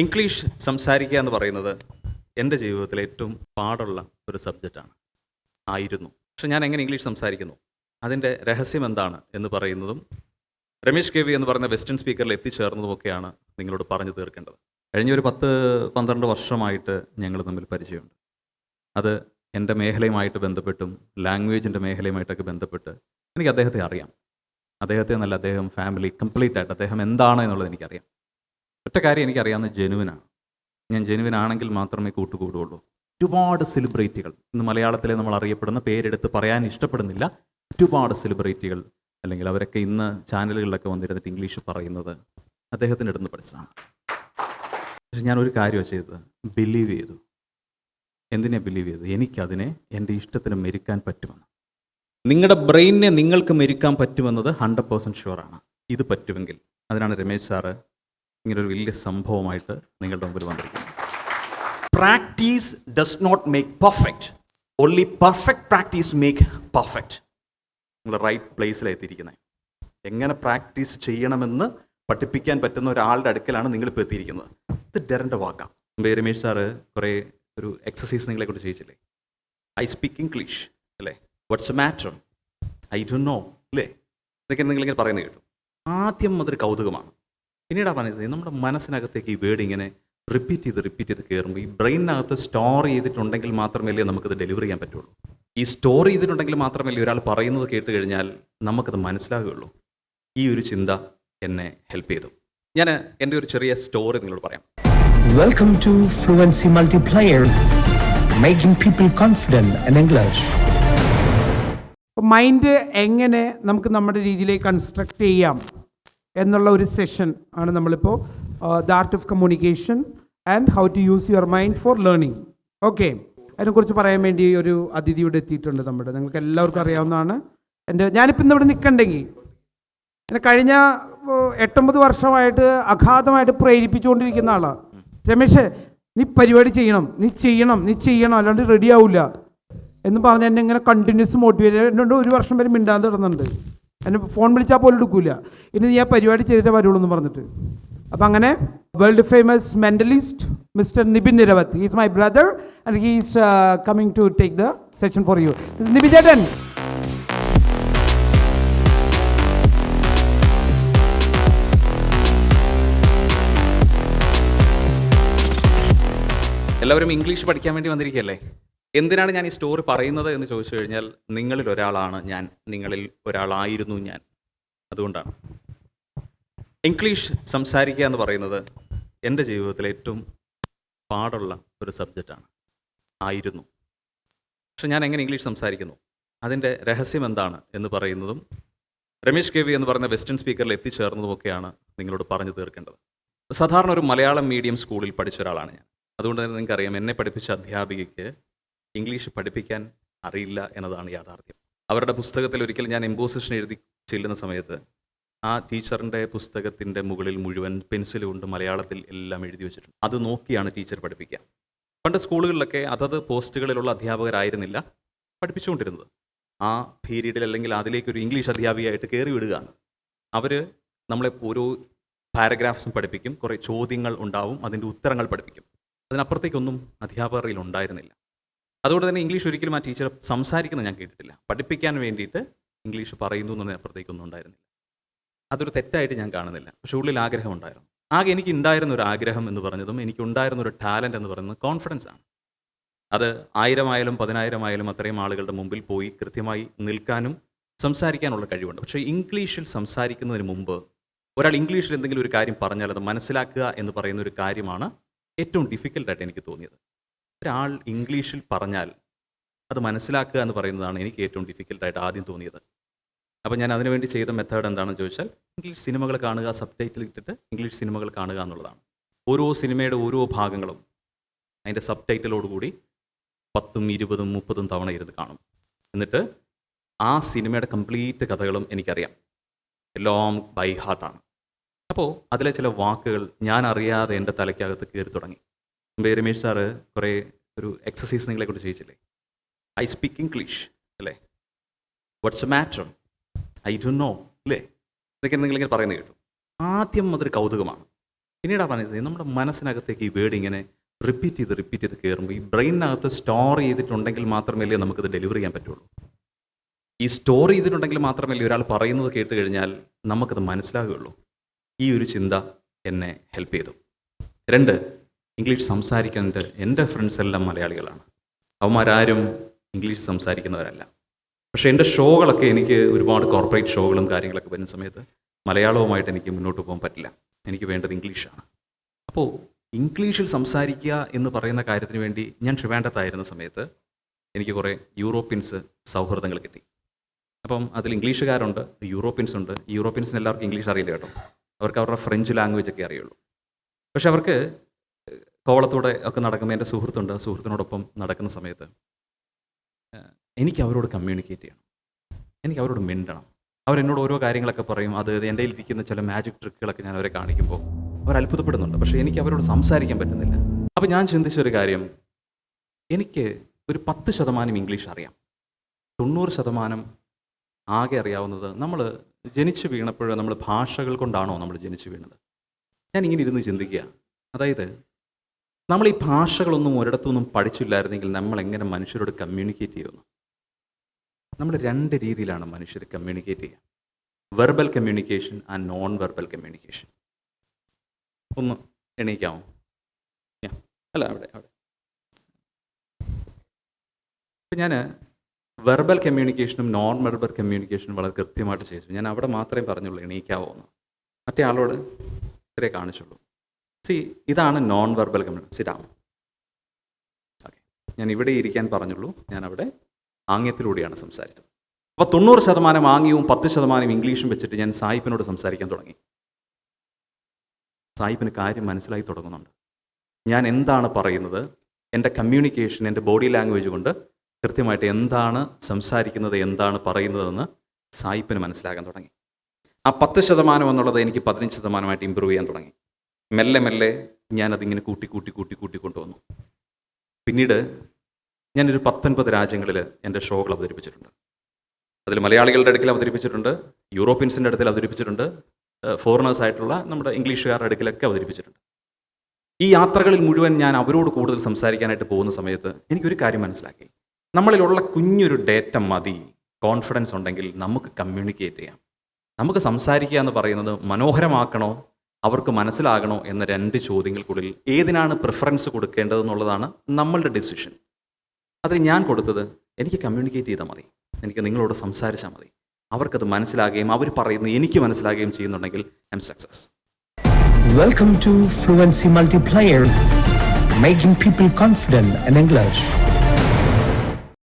English സംസാരിക്കുക എന്ന് പറയുന്നത് എന്റെ ജീവിതത്തിൽ ഏറ്റവും പാടുള്ള ഒരു സബ്ജക്റ്റാണ്. ആയിരുന്നു. പക്ഷെ ഞാൻ എങ്ങനെ ഇംഗ്ലീഷ് സംസാരിക്കുന്നു? അതിന്റെ രഹസ്യം എന്താണ് എന്ന് പറയുന്നതും രമേഷ് കെ വി എന്ന് പറയുന്ന വെസ്റ്റേൺ സ്പീക്കറിൽ എത്തിച്ചേർന്നതുമൊക്കെയാണ് നിങ്ങളോട് പറഞ്ഞു തീർക്കേണ്ടത്. കഴിഞ്ഞ ഒരു പത്ത് പന്ത്രണ്ട് വർഷമായിട്ട് ഞങ്ങൾ തമ്മിൽ പരിചയമുണ്ട്. അത് എന്റെ മേഖലയുമായിട്ട് ബന്ധപ്പെട്ടും ലാംഗ്വേജിന്റെ മേഖലയുമായിട്ടൊക്കെ ബന്ധപ്പെട്ട് എനിക്ക് അദ്ദേഹത്തെ അറിയാം. അദ്ദേഹത്തെ നല്ല അദ്ദേഹം ഫാമിലി കംപ്ലീറ്റ് ആയിട്ട് അദ്ദേഹം എന്താണ് എന്നുള്ളത് എനിക്കറിയാം. ഒറ്റ കാര്യം എനിക്കറിയാവുന്ന ജനുവിനാണ്. ഞാൻ ജനുവിനാണെങ്കിൽ മാത്രമേ കൂട്ടുകൂടുകയുള്ളൂ ഒരുപാട് സെലിബ്രിറ്റികൾ ഇന്ന് മലയാളത്തിലെ നമ്മൾ അറിയപ്പെടുന്ന പേരെടുത്ത് പറയാൻ ഇഷ്ടപ്പെടുന്നില്ല. ഒരുപാട് സെലിബ്രിറ്റികൾ അല്ലെങ്കിൽ അവരൊക്കെ ഇന്ന് ചാനലുകളിലൊക്കെ വന്നിരുന്നിട്ട് ഇംഗ്ലീഷ് പറയുന്നത് അദ്ദേഹത്തിന്റെ അടുത്ത് പഠിച്ചതാണ്. പക്ഷെ ഞാൻ ഒരു കാര്യമാണ് ചെയ്തത്. ബിലീവ് ചെയ്തു. എന്തിനാ ബിലീവ് ചെയ്തു? എനിക്കതിനെ എന്റെ ഇഷ്ടത്തിന് മെരുക്കാൻ പറ്റുമെന്ന്. നിങ്ങളുടെ ബ്രെയിനിനെ നിങ്ങൾക്ക് മെരുക്കാൻ പറ്റുമെന്നത് ഹൺഡ്രഡ് പേഴ്സന്റ് ഷുവറാണ് ഇത് പറ്റുമെങ്കിൽ അതിനാണ് രമേശ് സാറ് ഇങ്ങനൊരു വലിയ സംഭവമായിട്ട് നിങ്ങളുടെ മുമ്പിൽ വന്നിരിക്കുന്നു. Practice does not make perfect only perfect practice make perfect നിങ്ങൾ റൈറ്റ് പ്ലേസിലെത്തിയിരിക്കുന്നത് എങ്ങനെ പ്രാക്ടീസ് ചെയ്യണമെന്ന് പഠിപ്പിക്കാൻ പറ്റുന്ന ഒരാളുടെ അടുക്കലാണ് നിങ്ങളിപ്പോൾ എത്തിയിരിക്കുന്നത്. ഇത് ഡെറിന്റെ വാക്കാം. മുമ്പേ രമേശ് സാറ് കുറേ ഒരു എക്സസൈസ് നിങ്ങളെ കൊണ്ട് ചെയ്യിച്ചില്ലേ? ഐ സ്പീക്ക് ഇംഗ്ലീഷ് അല്ലേ? What's a matter I do know അല്ലേ? ഇതൊക്കെ നിങ്ങളിങ്ങനെ പറയുന്നത് കേട്ടു. ആദ്യം അതൊരു കൗതുകമാണ്. പിന്നീട് മനസ്സിലായി നമ്മുടെ മനസ്സിനകത്തേക്ക് ഈ വേർഡ് ഇങ്ങനെ റിപ്പീറ്റ് ചെയ്ത് റിപ്പീറ്റ് ചെയ്ത് കയറുമ്പോൾ ഈ ബ്രെയിനകത്ത് സ്റ്റോർ ചെയ്തിട്ടുണ്ടെങ്കിൽ മാത്രമല്ലേ നമുക്കത് ഡെലിവർ ചെയ്യാൻ പറ്റുള്ളൂ. ഈ സ്റ്റോർ ചെയ്തിട്ടുണ്ടെങ്കിൽ മാത്രമല്ലേ ഒരാൾ പറയുന്നത് കേട്ട് കഴിഞ്ഞാൽ നമുക്കത് മനസ്സിലാകുകയുള്ളൂ. ഈ ഒരു ചിന്ത എന്നെ ഹെൽപ്പ് ചെയ്തു. ഞാൻ എന്റെ ഒരു ചെറിയ സ്റ്റോറി നിങ്ങളോട് പറയാം. Welcome to fluency multiplier making people confident in English mind എങ്ങനെ നമുക്ക് നമ്മുടെ രീതിയിലേക്ക് കൺസ്ട്രക്ട് ചെയ്യാം? എന്നുള്ള ഒരു സെഷൻ ആണ് നമ്മളിപ്പോൾ the art of communication and how to use your mind for learning okay അതിനെക്കുറിച്ച് പറയാൻ വേണ്ടി ഒരു അതിഥി ഇവിടെ എത്തിയിട്ടുണ്ട് നമ്മുടെ. നിങ്ങൾക്ക് എല്ലാവർക്കും അറിയാവുന്നതാണ്. എന്റെ ഞാനിപ്പോൾ ഇന്ന് ഇവിടെ നിൽക്കണ്ടെങ്കിൽ എന്നെ കഴിഞ്ഞ എട്ടൊമ്പത് വർഷമായിട്ട് അഗാധമായിട്ട് പ്രേരിപ്പിച്ചുകൊണ്ടിരിക്കുന്ന ആളാണ് രമേശ് നീ പരിപാടി ചെയ്യണം നീ ചെയ്യണം നീ ചെയ്യണം അല്ലാണ്ട് റെഡി ആവില്ല എന്ന് പറഞ്ഞ് എന്നെ ഇങ്ങനെ കണ്ടിന്യൂസ് മോട്ടിവേറ്റ് എന്നോട് ഒരു വർഷം വരെ മിണ്ടാതെ കിടന്നുണ്ട് എന്നെ ഫോൺ വിളിച്ചാൽ പോലും എടുക്കൂല. ഇനി നീ ആ പരിപാടി ചെയ്തിട്ട് വരുള്ളൂ എന്ന് പറഞ്ഞിട്ട്. അപ്പം അങ്ങനെ world famous mentalist mister Nibin Niravath he's my brother and he's coming to take the session for you Nibin ചേട്ടൻ. എല്ലാവരും ഇംഗ്ലീഷ് പഠിക്കാൻ വേണ്ടി വന്നിരിക്കുകയല്ലേ എന്തിനാണ് ഞാൻ ഈ സ്റ്റോറി പറയുന്നത് എന്ന് ചോദിച്ചു കഴിഞ്ഞാൽ നിങ്ങളിൽ ഒരാളാണ് ഞാൻ നിങ്ങളിൽ ഒരാളായിരുന്നു ഞാൻ. അതുകൊണ്ടാണ്. ഇംഗ്ലീഷ് സംസാരിക്കുക എന്ന് പറയുന്നത് എന്റെ ജീവിതത്തിലെ ഏറ്റവും പാടുള്ള ഒരു സബ്ജക്റ്റാണ് ആയിരുന്നു. പക്ഷെ ഞാൻ എങ്ങനെ ഇംഗ്ലീഷ് സംസാരിക്കുന്നു? അതിന്റെ രഹസ്യം എന്താണ് എന്ന് പറയുന്നതും രമേഷ് കെ വി എന്ന് പറയുന്ന വെസ്റ്റേൺ സ്പീക്കറിൽ എത്തിച്ചേർന്നതുമൊക്കെയാണ് നിങ്ങളോട് പറഞ്ഞു തീർക്കേണ്ടത്. സാധാരണ ഒരു മലയാളം മീഡിയം സ്കൂളിൽ പഠിച്ച ഒരാളാണ് ഞാൻ. അതുകൊണ്ട് തന്നെ നിങ്ങൾക്കറിയാം എന്നെ പഠിപ്പിച്ച അധ്യാപികയ്ക്ക് ഇംഗ്ലീഷ് പഠിപ്പിക്കാൻ അറിയില്ല എന്നതാണ് യാഥാർത്ഥ്യം. അവരുടെ പുസ്തകത്തിൽ ഒരിക്കൽ ഞാൻ എംബോസിഷൻ എഴുതി ചെല്ലുന്ന സമയത്ത് ആ ടീച്ചറിന്റെ പുസ്തകത്തിന്റെ മുകളിൽ മുഴുവൻ പെൻസിൽ കൊണ്ട് മലയാളത്തിൽ എല്ലാം എഴുതി വെച്ചിട്ടുണ്ട്. അത് നോക്കിയാണ് ടീച്ചർ പഠിപ്പിക്കുക. പണ്ട് സ്കൂളുകളിലൊക്കെ അതത് പോസ്റ്റുകളിലുള്ള അധ്യാപകരായിരുന്നില്ല പഠിപ്പിച്ചുകൊണ്ടിരുന്നത്. ആ പീരീഡിൽ അല്ലെങ്കിൽ അതിലേക്ക് ഒരു ഇംഗ്ലീഷ് അധ്യാപികയായിട്ട് കയറി വിടുകയാണ്. അവർ നമ്മളെ ഓരോ പാരഗ്രാഫ്സും പഠിപ്പിക്കും കുറേ ചോദ്യങ്ങൾ ഉണ്ടാവും അതിന്റെ ഉത്തരങ്ങൾ പഠിപ്പിക്കും. അതിനപ്പുറത്തേക്കൊന്നും അധ്യാപകരിൽ ഉണ്ടായിരുന്നില്ല. അതുകൊണ്ട് തന്നെ ഇംഗ്ലീഷ് ഒരിക്കലും ആ ടീച്ചർ സംസാരിക്കുന്നത് ഞാൻ കേട്ടിട്ടില്ല. പഠിപ്പിക്കാൻ വേണ്ടിയിട്ട് ഇംഗ്ലീഷ് പറയുന്നു എന്നതിനപ്പുറത്തേക്കൊന്നും ഉണ്ടായിരുന്നില്ല. അതൊരു തെറ്റായിട്ട് ഞാൻ കാണുന്നില്ല. പക്ഷെ ഉള്ളിൽ ആഗ്രഹം ഉണ്ടായിരുന്നു. ആകെ എനിക്ക് ഉണ്ടായിരുന്ന ഒരു ആഗ്രഹം എന്ന് പറഞ്ഞതും എനിക്ക് ഉണ്ടായിരുന്ന ഒരു ടാലന്റ് എന്ന് പറയുന്നത് കോൺഫിഡൻസ് ആണ്. അത് ആയിരമായാലും പതിനായിരമായാലും അത്രയും ആളുകളുടെ മുമ്പിൽ പോയി കൃത്യമായി നിൽക്കാനും സംസാരിക്കാനുള്ള കഴിവുണ്ട്. പക്ഷേ ഇംഗ്ലീഷിൽ സംസാരിക്കുന്നതിന് മുമ്പ് ഒരാൾ ഇംഗ്ലീഷിൽ എന്തെങ്കിലും ഒരു കാര്യം പറഞ്ഞാൽ അത് മനസ്സിലാക്കുക എന്ന് പറയുന്ന ഒരു കാര്യമാണ് ഏറ്റവും ഡിഫിക്കൽട്ടായിട്ട് എനിക്ക് തോന്നിയത്. ഒരാൾ ഇംഗ്ലീഷിൽ പറഞ്ഞാൽ അത് മനസ്സിലാക്കുക എന്ന് പറയുന്നതാണ് എനിക്ക് ഏറ്റവും ഡിഫിക്കൽട്ടായിട്ട് ആദ്യം തോന്നിയത്. അപ്പോൾ ഞാൻ അതിനുവേണ്ടി ചെയ്ത മെത്തേഡ് എന്താണെന്ന് ചോദിച്ചാൽ ഇംഗ്ലീഷ് സിനിമകൾ കാണുക സബ് ടൈറ്റിൽ ഇട്ടിട്ട് ഇംഗ്ലീഷ് സിനിമകൾ കാണുക എന്നുള്ളതാണ്. ഓരോ സിനിമയുടെ ഓരോ ഭാഗങ്ങളും അതിന്റെ സബ് ടൈറ്റിലോടുകൂടി പത്തും ഇരുപതും മുപ്പതും തവണ ഇരുന്ന് കാണും. എന്നിട്ട് ആ സിനിമയുടെ കംപ്ലീറ്റ് കഥകളും എനിക്കറിയാം. എല്ലാം ബൈ ഹാർട്ടാണ് അപ്പോൾ അതിലെ ചില വാക്കുകൾ ഞാൻ അറിയാതെ എന്റെ തലയ്ക്കകത്ത് കയറി തുടങ്ങി. മുമ്പേ രമേഷ് സാറ് കുറേ ഒരു എക്സസൈസ് നിങ്ങളെ കൊണ്ട് ചോദിച്ചില്ലേ ഐ സ്പീക്ക് ഇംഗ്ലീഷ് അല്ലേ? What's a matter I do know അല്ലേ? ഇതൊക്കെ നിങ്ങളിങ്ങനെ പറയുന്നത് കേട്ടു. ആദ്യം അതൊരു കൗതുകമാണ്. പിന്നീട് പറഞ്ഞത് നമ്മുടെ മനസ്സിനകത്തേക്ക് ഈ വേർഡ് ഇങ്ങനെ റിപ്പീറ്റ് ചെയ്ത് റിപ്പീറ്റ് ചെയ്ത് കയറുമ്പോൾ ഈ ബ്രെയിനകത്ത് സ്റ്റോർ ചെയ്തിട്ടുണ്ടെങ്കിൽ മാത്രമല്ലേ നമുക്കത് ഡെലിവർ ചെയ്യാൻ പറ്റുള്ളൂ. ഈ സ്റ്റോർ ചെയ്തിട്ടുണ്ടെങ്കിൽ മാത്രമല്ലേ ഒരാൾ പറയുന്നത് കേട്ട് കഴിഞ്ഞാൽ നമുക്കത് മനസ്സിലാകുകയുള്ളൂ. ഈ ഒരു ചിന്ത എന്നെ ഹെൽപ്പ് ചെയ്തു. രണ്ട് ഇംഗ്ലീഷ് സംസാരിക്കുന്നത് എന്റെ ഫ്രണ്ട്സ് എല്ലാം മലയാളികളാണ്. അവന്മാരാരും ഇംഗ്ലീഷ് സംസാരിക്കുന്നവരല്ല. പക്ഷേ എന്റെ ഷോകളൊക്കെ എനിക്ക് ഒരുപാട് കോർപ്പറേറ്റ് ഷോകളും കാര്യങ്ങളൊക്കെ വരുന്ന സമയത്ത് മലയാളവുമായിട്ട് എനിക്ക് മുന്നോട്ട് പോകാൻ പറ്റില്ല. എനിക്ക് വേണ്ടത് ഇംഗ്ലീഷാണ്. അപ്പോൾ ഇംഗ്ലീഷിൽ സംസാരിക്കുക എന്ന് പറയുന്ന കാര്യത്തിന് വേണ്ടി ഞാൻ ട്രിവാൻഡത്തായിരുന്ന സമയത്ത് എനിക്ക് കുറേ യൂറോപ്യൻസ് സൗഹൃദങ്ങൾ കിട്ടി. അപ്പം അതിൽ ഇംഗ്ലീഷുകാരുണ്ട് യൂറോപ്യൻസ് ഉണ്ട്. യൂറോപ്യൻസിന് എല്ലാവർക്കും ഇംഗ്ലീഷ് അറിയില്ല കേട്ടോ. അവർക്ക് അവരുടെ ഫ്രഞ്ച് ലാംഗ്വേജ് ഒക്കെ അറിയുള്ളൂ. പക്ഷെ അവർക്ക് കോവളത്തൂടെ ഒക്കെ നടക്കുമ്പോൾ എന്റെ സുഹൃത്തുണ്ട്. സുഹൃത്തിനോടൊപ്പം നടക്കുന്ന സമയത്ത് എനിക്ക് അവരോട് കമ്മ്യൂണിക്കേറ്റ് ചെയ്യണം. എനിക്ക് അവരോട് മിണ്ടണം. അവരെന്നോട് ഓരോ കാര്യങ്ങളൊക്കെ പറയും. അത് എന്റെ ഇരിക്കുന്ന ചില മാജിക് ട്രിക്കുകളൊക്കെ ഞാൻ അവരെ കാണിക്കുമ്പോൾ അവർ അത്ഭുതപ്പെടുന്നുണ്ട്. പക്ഷേ എനിക്ക് അവരോട് സംസാരിക്കാൻ പറ്റുന്നില്ല. അപ്പോൾ ഞാൻ ചിന്തിച്ചൊരു കാര്യം. എനിക്ക് ഒരു പത്ത് ശതമാനം ഇംഗ്ലീഷ് അറിയാം. തൊണ്ണൂറ് ശതമാനം ആകെ അറിയാവുന്നത് നമ്മൾ ജനിച്ചു വീണപ്പോൾ നമ്മൾ ഭാഷകൾ കൊണ്ടാണോ നമ്മൾ ജനിച്ചു വീണത്? ഞാൻ ഇങ്ങനെ ഇരുന്ന് ചിന്തിക്കുക. അതായത് നമ്മൾ ഈ ഭാഷകളൊന്നും ഒരിടത്തൊന്നും പഠിച്ചില്ലായിരുന്നെങ്കിൽ നമ്മൾ എങ്ങനെ മനുഷ്യരോട് കമ്മ്യൂണിക്കേറ്റ് ചെയ്യുന്നു? നമ്മൾ രണ്ട് രീതിയിലാണ് മനുഷ്യർ കമ്മ്യൂണിക്കേറ്റ് ചെയ്യുക. Verbal communication and non verbal communication ഒന്ന് എണീക്കാമോ. അല്ല അവിടെ അവിടെ. ഇപ്പം ഞാൻ വെർബൽ കമ്മ്യൂണിക്കേഷനും നോൺ വെർബൽ കമ്മ്യൂണിക്കേഷനും വളരെ കൃത്യമായിട്ട് ചെയ്തു. ഞാൻ അവിടെ മാത്രമേ പറഞ്ഞുള്ളൂ എണീക്കാവോ എന്ന്. മറ്റേ ആളോട് ഇത്രേ കാണിച്ചുള്ളൂ. സി ഇതാണ് നോൺ വെർബൽ കമ്മ്യൂണിക്കേഷൻ സിറ്റാം ഓക്കെ ഞാൻ ഇവിടെ ഇരിക്കാൻ പറഞ്ഞുള്ളൂ. ഞാൻ അവിടെ ആംഗ്യത്തിലൂടെയാണ് സംസാരിച്ചത്. അപ്പോൾ തൊണ്ണൂറ് ശതമാനം ആംഗ്യവും പത്ത് ശതമാനം ഇംഗ്ലീഷും വെച്ചിട്ട് ഞാൻ സായിപ്പിനോട് സംസാരിക്കാൻ തുടങ്ങി. സായിപ്പിന് കാര്യം മനസ്സിലായി തുടങ്ങുന്നുണ്ട്. ഞാൻ എന്താണ് പറയുന്നത്? എന്റെ കമ്മ്യൂണിക്കേഷൻ എന്റെ ബോഡി ലാംഗ്വേജ് കൊണ്ട് കൃത്യമായിട്ട് എന്താണ് സംസാരിക്കുന്നത് എന്താണ് പറയുന്നതെന്ന് സായിപ്പിന് മനസ്സിലാക്കാൻ തുടങ്ങി. ആ പത്ത് ശതമാനം എന്നുള്ളത് എനിക്ക് പതിനഞ്ച് ശതമാനമായിട്ട് ഇമ്പ്രൂവ് ചെയ്യാൻ തുടങ്ങി. മെല്ലെ മെല്ലെ ഞാനതിങ്ങനെ കൂട്ടി കൂട്ടി കൂട്ടി കൂട്ടി കൊണ്ടുവന്നു. പിന്നീട് ഞാനൊരു പത്തൊൻപത് രാജ്യങ്ങളിൽ എന്റെ ഷോകൾ അവതരിപ്പിച്ചിട്ടുണ്ട്. അതിൽ മലയാളികളുടെ അടുക്കൽ അവതരിപ്പിച്ചിട്ടുണ്ട് യൂറോപ്യൻസിന്റെ അടുക്കൽ അവതരിപ്പിച്ചിട്ടുണ്ട് ഫോറിനേഴ്സ് ആയിട്ടുള്ള നമ്മുടെ ഇംഗ്ലീഷുകാരുടെ അടുക്കലൊക്കെ അവതരിപ്പിച്ചിട്ടുണ്ട്. ഈ യാത്രകളിൽ മുഴുവൻ ഞാൻ അവരോട് കൂടുതൽ സംസാരിക്കാനായിട്ട് പോകുന്ന സമയത്ത് എനിക്കൊരു കാര്യം മനസ്സിലാക്കി. നമ്മളിലുള്ള കുഞ്ഞൊരു ഡേറ്റ മതി കോൺഫിഡൻസ് ഉണ്ടെങ്കിൽ നമുക്ക് കമ്മ്യൂണിക്കേറ്റ് ചെയ്യാം. നമുക്ക് സംസാരിക്കുക എന്ന് പറയുന്നത് മനോഹരമാക്കണോ അവർക്ക് മനസ്സിലാകണോ എന്ന രണ്ട് ചോദ്യങ്ങൾക്കുള്ളിൽ ഏതിനാണ് പ്രിഫറൻസ് കൊടുക്കേണ്ടതെന്നുള്ളതാണ് നമ്മളുടെ ഡിസിഷൻ അത് ഞാൻ കൊടുത്തത് എനിക്ക് കമ്മ്യൂണിക്കേറ്റ് ചെയ്താൽ മതി. എനിക്ക് നിങ്ങളോട് സംസാരിച്ചാൽ മതി. അവർക്കത് മനസ്സിലാകുകയും അവർ പറയുന്നത് എനിക്ക് മനസ്സിലാകുകയും ചെയ്യുന്നുണ്ടെങ്കിൽ I am success welcome to fluency Multiplayer, making people confident in English.